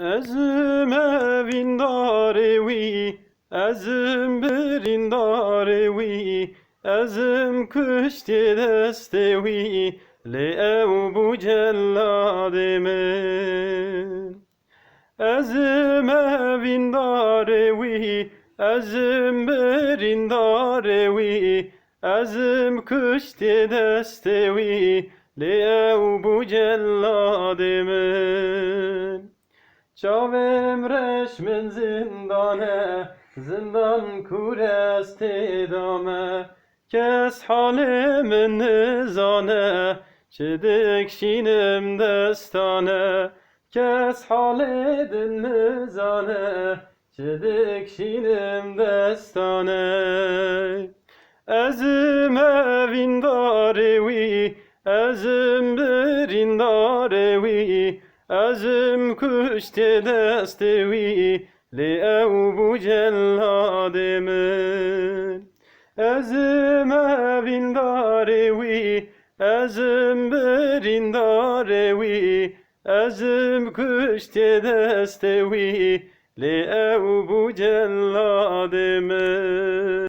Ezim evindare wî, ezim birindare wî, ezim kuşti deste wî, li ew bu celladê min. Ezim evindare wî, ezim birindare wî, ezim kuşti deste wî, li ew bu celladê شاوم رشم زندانه زندان کور است ادامه. کس حال من نزانه چه دکشینم دستانه. کس حال دل نزانه چه دکشینم دستانه. ازم این داره وی ازم برین داره وی bu celladê min. Ezim evindare wî, ezim birindare wî, ezim kuşti deste wî, li ew bu celladê min.